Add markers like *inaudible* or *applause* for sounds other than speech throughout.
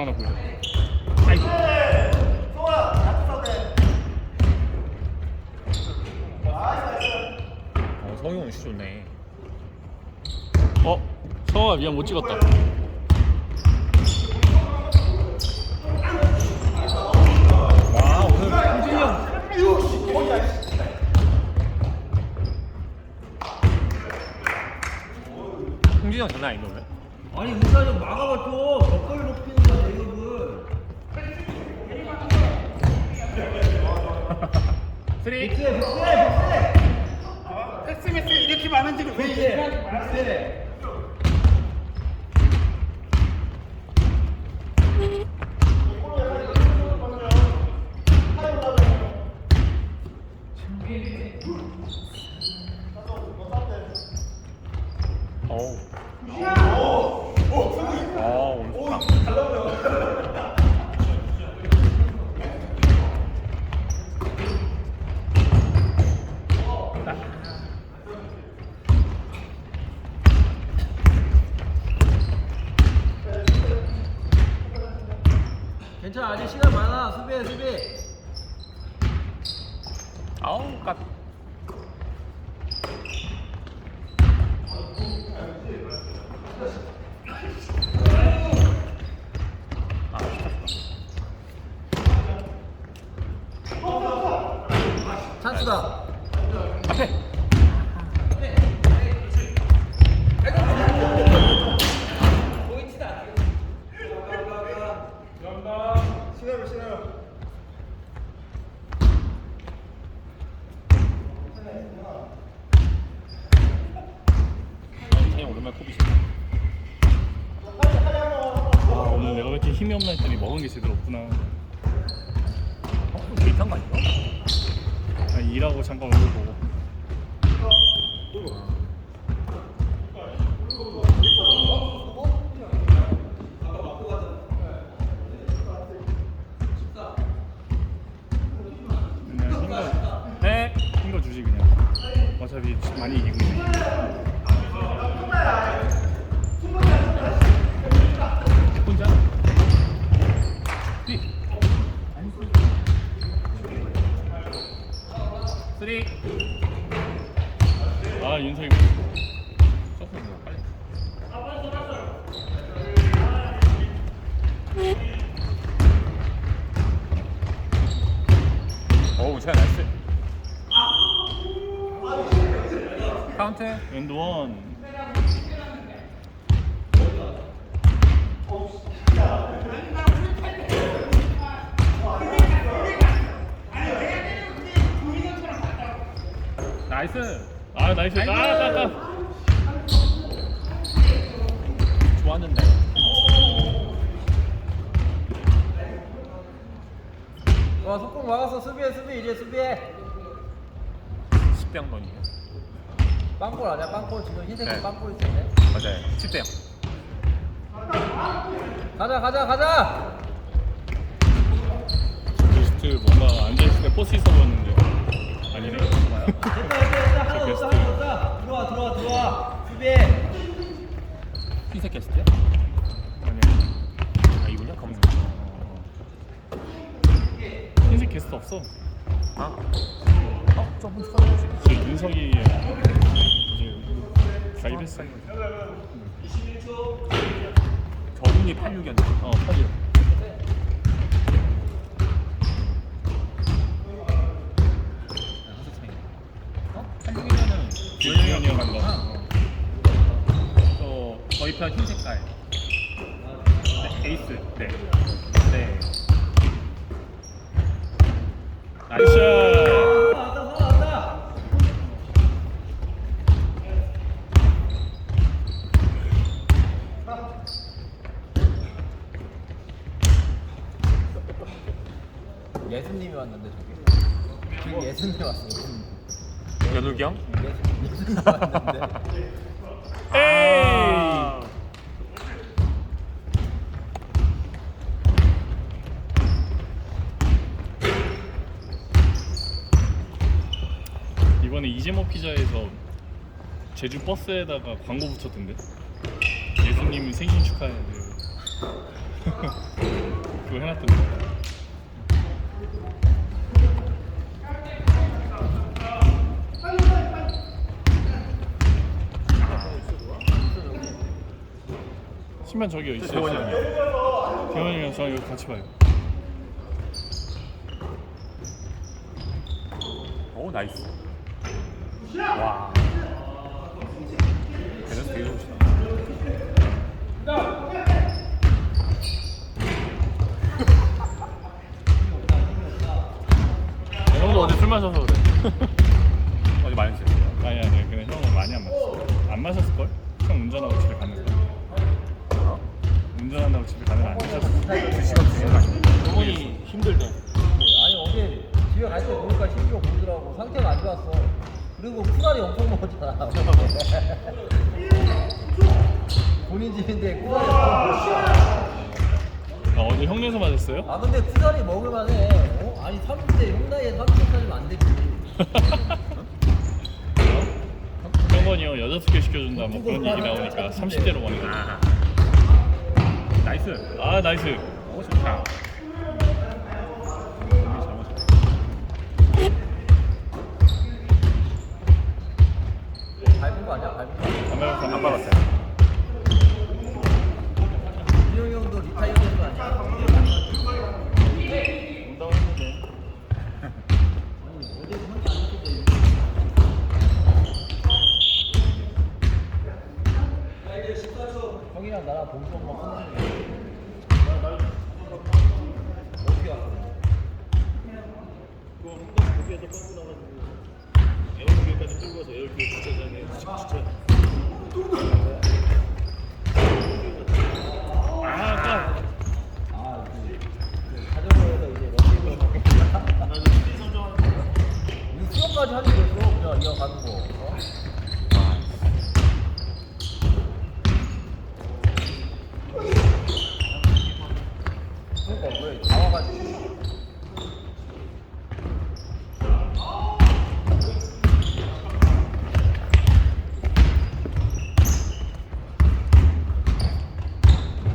하나 보자. 아이고. 어, 성용 슛 좋네. 어, 서아 미안 못 찍었다. 와 오늘 홍진이 형. 홍진이 형 장난 아닌가 오늘? 아니 은사 좀 막아봐 좀 벽걸이 높이는 거야 내급을 쓰리. 빅세 빅세 패스 매스 이렇게 많은지를 왜 빅세 빅세 어우. 아 오늘 좋다. 괜찮아 아직 시간 많아 수비해 수비 아우 깝. 아, 찬스다 앞에. 선생님 오랜만에 코비 씨. 아 오늘 내가 왜 이렇게 힘이 없나 했더니 먹은 게 제대로 없구나. 어, 데이트한 거 아니야? 아니, 일하고 잠깐 얼굴 보고. 그냥 힘거 네. 힘거 주지 그냥. 어차피 많이 이기고 있네. 혼자? 뛰. 쓰리. 아 윤석이 조금 더 빨리. 잘 나이스. 카운트. 엔드 원. 나이스. 아 나이스. 아이고. 아까까. 좋았는데. 와 속공 막았어 수비해 수비 이제 수비해 십병론이에요. 빵골 아니야 빵골 지금 흰색 네. 빵골 있었네 맞아요. 10대 0. 가자 가자 가자 베스트 뭔가 앉아있을 때 포스 있어 보였는데 아니네. 됐다 됐다 됐다 하나. 더 하나 들어와 들어와 들어와 수비해 흰색 게스트야? 아, 이거냐? 검은색. 게스트 없어. 아. 어, 저분 쳐다보지. 저 윤석이 이제 가입했어. 저분이 86이었는데. 어 파지. 한살 차이. 어? 86이면은 유영이형 간다. 저 저희 편 흰 색깔. 네, 에이스. 네. 네. 나이스. 예수님이 왔는데 저기 예수님이 왔어 예수님 형? 예수님 예수님이 왔는데 에이. 이번에 이재모 피자에서 제주 버스에다가 광고 붙였던데 예수님 생신 축하해. *laughs* 그거 해놨던데. 신발 저기요 있어요. 재원이 형이요. 대원이 형이랑 저랑 여기 같이 봐요. 오 나이스. 와. 밸런스 되게 좋으시다. 형도 어제 술 마셔서 그래. *laughs* 어디 많이 드세요? 아니 아니 그냥 형은 많이 안 마셨어. 안 마셨을 걸? 형 운전하고 그리고 쿠다리 엄청 먹었잖아 *laughs* 본인 집인데 쿠다리 엄청 먹었어 아 어제 형네서 맞았어요? 아 근데 쿠다리 먹을만해 어? 아니 30대 형 나이에 30대까지면 안 되지 *laughs* 형건이 형 여자 스킬 시켜준다 뭐 그런 얘기 나오니까 30대로 가는 거야. 아. 나이스. 아 나이스. 오 좋다. 준비 잘못했다. 밟은 거 아니야? 밟은 거 안 밟았어 안 안 밟았어. 받았어요. 준영이 형도 리타이어 되는 거 아니야? 온다고 했는데. 어제 혼자 안 했는데 형이랑 나랑 봉수 엄마 큰일이야 어떻게 왔어? 그거 한번 거기에서 뻗고 나가지고 에어비까지 끌고 가서 에어비 주차장에 주차. 아 아까 아, 그, 그 자전거에서 이제 러닝을 나는 스피드 선정하는 우리 수업까지 하는 거였어 그냥 이어가는 거 어? 그러니까 왜 나와가지고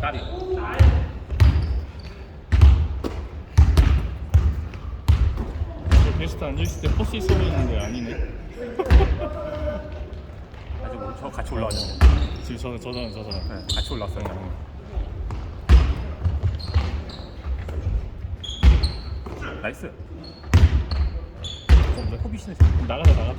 까비. 저 게스트 앉아있을 때 버스 있어 보이는데 아니네. *laughs* 아직 뭐, 저 같이 올라왔는데. 지금 저 저잖아 저잖아. 네, 같이 올라왔어요. 그냥. 나이스. 어, 왜 호비시네. 나가다 나가다.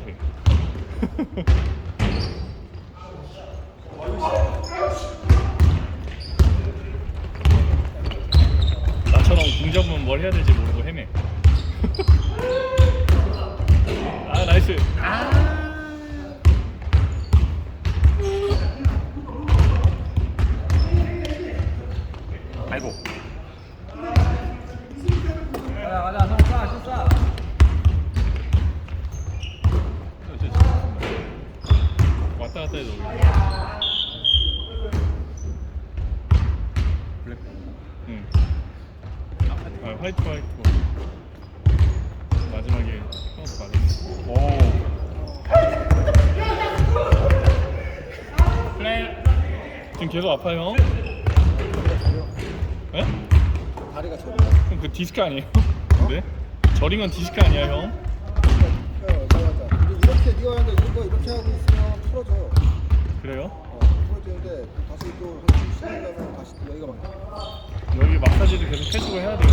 나처럼 공 잡으면 뭘 해야 될지 모르고 헤매. 아 나이스. 아이고. 가자 가자 형 쏴, 슛 쏴. 왔다 갔다 해도. 블랙. 응. 아 화이트 화이트. 마지막에 형수 맞았어. 오. 지금 계속 아파요 형? 예? 다리가 저려. 그럼 그 디스크 아니에요? 네? 저린 건 디스크 아니야 형? 어. 근데 이렇게 네가 하는데 이거 이렇게 하고 있으면 풀어져. 그래요? 어, 풀어지는데 다시 또 한숨 쉬려면 다시 또 여기가 막 여기 마사지도 계속 해주고 해야 돼요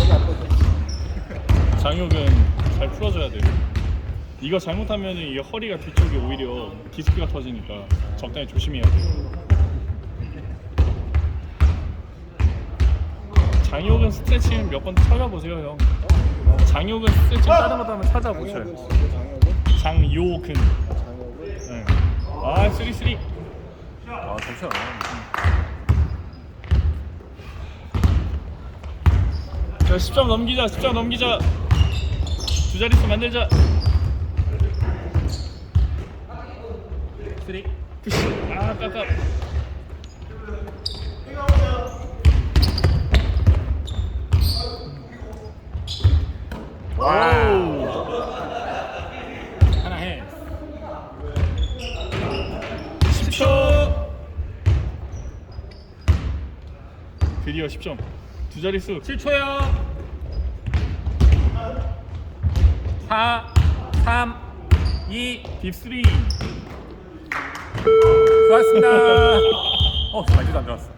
여기 아파서 *laughs* 장욕은 잘 풀어줘야 돼요 이거 잘못하면 이 허리가 뒤쪽에 오히려 디스크가 터지니까 적당히 조심해야 돼요 장욕은 스트레칭 몇 번 찾아보세요 형. 장욕은 스트레칭 다른 것도 한번 장혁은 진짜 장혁은 장요근. 장혁은 네. 아 쓰리 쓰리. 아, 잠시만. 자 10점 넘기자 10점 넘기자. 두 자릿수 만들자. 쓰리. 푸시 아 깝깝 와우 하나 해. 10초 드디어 10점. 두 자릿수. 7초요. 4, 3, 2, 딥3. 수고하셨습니다. 어, 말지도 안 들었어.